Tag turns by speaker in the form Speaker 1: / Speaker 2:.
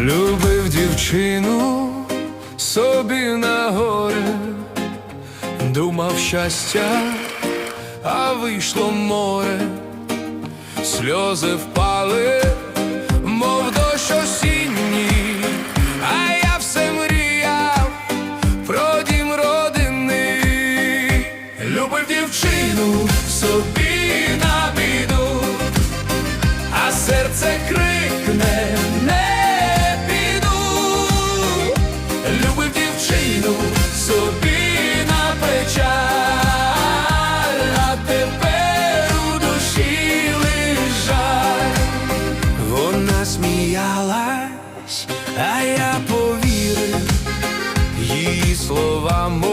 Speaker 1: Любив дівчину собі на горе, думав щастя, а вийшло море, сльози впали, мов дощ осінній, а я все мріяв про дім родини, любив дівчину собі на біду, а серце крикне сміялась, а я повірив її словам,